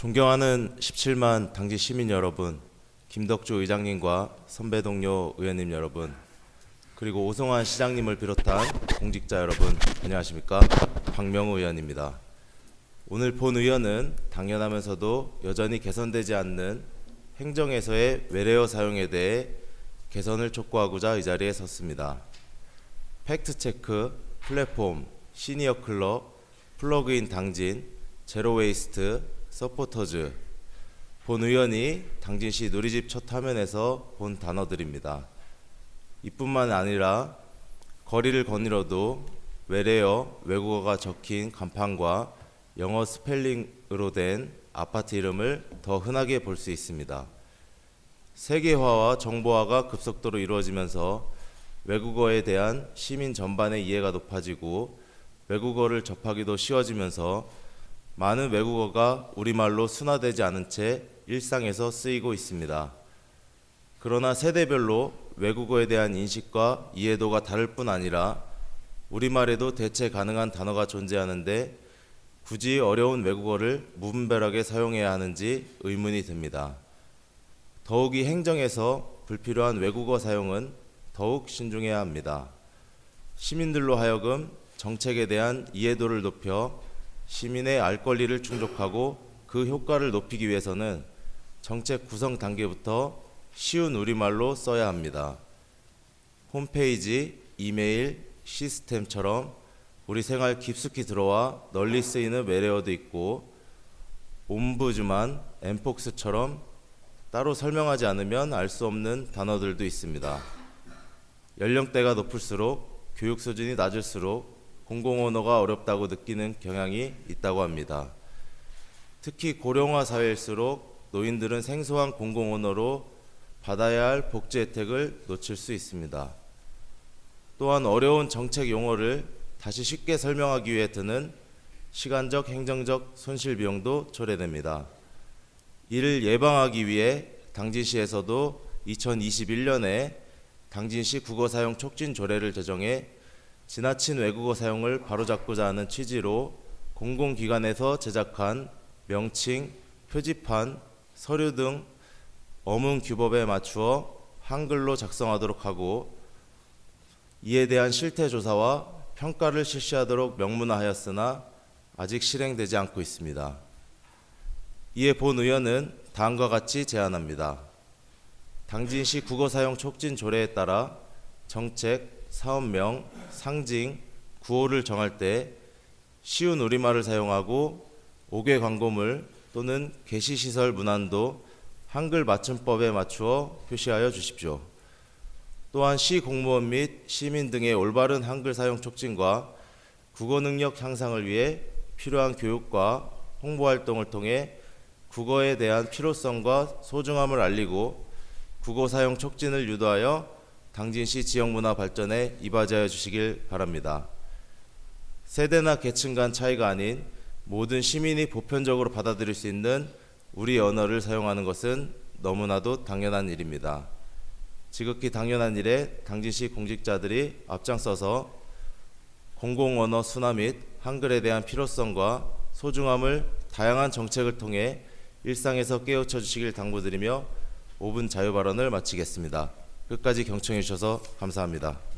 존경하는 17만 당지 시민 여러분, 김덕주 의장님과 선배 동료 의원님 여러분, 그리고 오성환 시장님을 비롯한 공직자 여러분, 안녕하십니까? 박명우 의원입니다. 오늘 본 의원은 당연하면서도 여전히 개선되지 않는 행정에서의 외래어 사용에 대해 개선을 촉구하고자 이 자리에 섰습니다. 팩트체크, 플랫폼, 시니어 클럽, 플러그인 당진, 제로웨이스트, 서포터즈 본 의원이 당진시 누리집 첫 화면에서 본 단어들입니다. 이뿐만 아니라 거리를 거닐어도 외래어, 외국어가 적힌 간판과 영어 스펠링으로 된 아파트 이름을 더 흔하게 볼 수 있습니다. 세계화와 정보화가 급속도로 이루어지면서 외국어에 대한 시민 전반의 이해가 높아지고 외국어를 접하기도 쉬워지면서 많은 외국어가 우리말로 순화되지 않은 채 일상에서 쓰이고 있습니다. 그러나 세대별로 외국어에 대한 인식과 이해도가 다를 뿐 아니라 우리말에도 대체 가능한 단어가 존재하는데 굳이 어려운 외국어를 무분별하게 사용해야 하는지 의문이 듭니다. 더욱이 행정에서 불필요한 외국어 사용은 더욱 신중해야 합니다. 시민들로 하여금 정책에 대한 이해도를 높여 시민의 알 권리를 충족하고 그 효과를 높이기 위해서는 정책 구성 단계부터 쉬운 우리말로 써야 합니다. 홈페이지, 이메일, 시스템처럼 우리 생활 깊숙이 들어와 널리 쓰이는 외래어도 있고 옴부즈만, 엠폭스처럼 따로 설명하지 않으면 알 수 없는 단어들도 있습니다. 연령대가 높을수록 교육 수준이 낮을수록 공공 언어가 어렵다고 느끼는 경향이 있다고 합니다. 특히 고령화 사회일수록 노인들은 생소한 공공 언어로 받아야 할 복지 혜택을 놓칠 수 있습니다. 또한 어려운 정책 용어를 다시 쉽게 설명하기 위해 드는 시간적 행정적 손실 비용도 초래됩니다. 이를 예방하기 위해 당진시에서도 2021년에 당진시 국어 사용 촉진 조례를 제정해 지나친 외국어 사용을 바로잡고자 하는 취지로 공공기관에서 제작한 명칭, 표지판, 서류 등 어문 규법에 맞추어 한글로 작성하도록 하고 이에 대한 실태 조사와 평가를 실시하도록 명문화하였으나 아직 실행되지 않고 있습니다. 이에 본 의원은 다음과 같이 제안합니다. 당진시 국어 사용 촉진 조례에 따라 정책, 사업명, 상징, 구호를 정할 때 쉬운 우리말을 사용하고 5개 광고물 또는 게시시설 문안도 한글 맞춤법에 맞추어 표시하여 주십시오. 또한 시 공무원 및 시민 등의 올바른 한글 사용 촉진과 국어 능력 향상을 위해 필요한 교육과 홍보 활동을 통해 국어에 대한 필요성과 소중함을 알리고 국어 사용 촉진을 유도하여 당진시 지역 문화 발전에 이바지하여 주시길 바랍니다. 세대나 계층 간 차이가 아닌 모든 시민이 보편적으로 받아들일 수 있는 우리 언어를 사용하는 것은 너무나도 당연한 일입니다. 지극히 당연한 일에 당진시 공직자들이 앞장서서 공공언어 순화 및 한글에 대한 필요성과 소중함을 다양한 정책을 통해 일상에서 깨우쳐 주시길 당부드리며 5분 자유 발언을 마치겠습니다. 끝까지 경청해 주셔서 감사합니다.